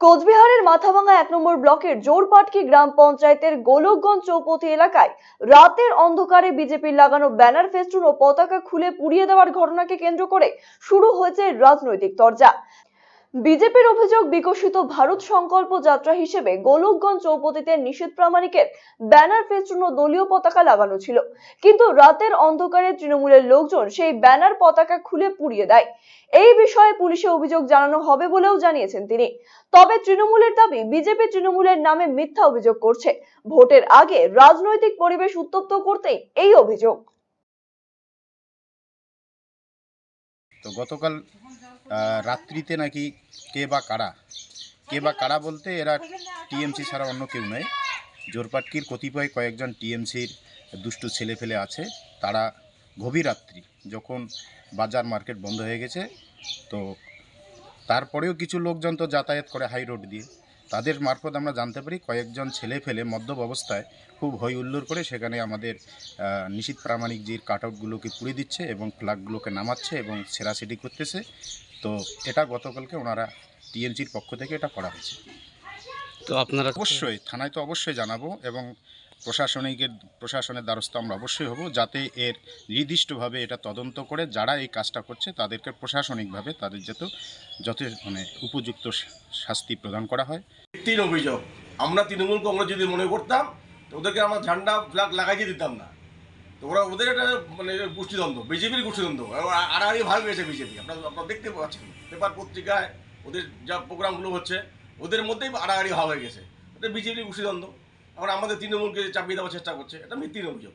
কোচবিহারের মাথাভাঙ্গা এক নম্বর ব্লকের জোরপাটকি গ্রাম পঞ্চায়েতের গোলকগঞ্জ চৌপতি এলাকায় রাতের অন্ধকারে বিজেপির লাগানো ব্যানার ফেস্টুন ও পতাকা খুলে পুড়িয়ে দেওয়ার ঘটনাকে কেন্দ্র করে শুরু হয়েছে রাজনৈতিক তরজা। বিজেপির অভিযোগ বিকশিত ভারত সংকল্প যাত্রা হিসেবে গোলকগঞ্জ চৌপতিতে নিষেধ প্রামাণিকের ব্যানার ফেস্টুন দলীয় পতাকা লাগানো ছিল। কিন্তু রাতের অন্ধকারে তৃণমূলের লোকজন সেই ব্যানার পতাকা খুলে পুড়িয়ে দেয়। এই বিষয়ে পুলিশে অভিযোগ জানানো হবে বলেও জানিয়েছেন তিনি। তবে তৃণমূলের দাবি, বিজেপি তৃণমূলের নামে মিথ্যা অভিযোগ করছে। ভোটের আগে রাজনৈতিক পরিবেশ উত্তপ্ত করতেই এই অভিযোগ। তো গতকাল রাত্রিতে নাকি কে বা কারা, কে বা কারা বলতে এরা টিএমসি ছাড়া অন্য কেউ নয় জোরপাটকির কতিপয় কয়েকজন টিএমসির দুষ্টু ছেলে ফেলে আছে, তারা গভীর রাত্রি যখন বাজার মার্কেট বন্ধ হয়ে গেছে, তো তারপরেও কিছু লোকজন তো যাতায়াত করে হাই রোড দিয়ে তাদের মারফত আমরা জানতে পারি কয়েকজন ছেলে ফেলে মদ্যপ অবস্থায় খুব হই হুল্লোড় করে সেখানে আমাদের নিশীত যে কাট আউটগুলোকে পুড়ে দিচ্ছে এবং প্লাগগুলোকে নামাচ্ছে এবং ছেঁড়াছেড়ি করতেছে। তো এটা গতকালকে ওনারা টিএমসির পক্ষ থেকে এটা করা হয়েছে। তো আপনারা অবশ্যই থানায় তো অবশ্যই জানাব এবং প্রশাসনিকের, প্রশাসনের দ্বারস্থ আমরা অবশ্যই হব যাতে এর নির্দিষ্টভাবে এটা তদন্ত করে যারা এই কাজটা করছে তাদেরকে প্রশাসনিকভাবে তাদের যাতে যথেষ্ট মানে উপযুক্ত শাস্তি প্রদান করা হয়। তিন অভিযোগ। আমরা তৃণমূল কংগ্রেস যদি মনে করতাম ওদেরকে আমরা ঝান্ডা ফ্ল্যাগ লাগাইতে দিতাম না। তো ওরা ওদের একটা মানে গোষ্ঠীদ্বন্দ্ব, বিজেপির গোষ্ঠীদ্বন্দ্ব। আড়াআড়ি ভাগ হয়েছে বিজেপি। আপনারা আপনারা দেখতে পাচ্ছেন, পেপার পত্রিকায় ওদের যা প্রোগ্রামগুলো হচ্ছে, ওদের মধ্যেই আড়াআড়ি ভাগ হয়ে গেছে। ওটা বিজেপির গোষ্ঠীদ্বন্দ্ব। এখন আমাদের তৃণমূলকে চাপিয়ে দেওয়ার চেষ্টা করছে। এটা মিথ্যির অভিযোগ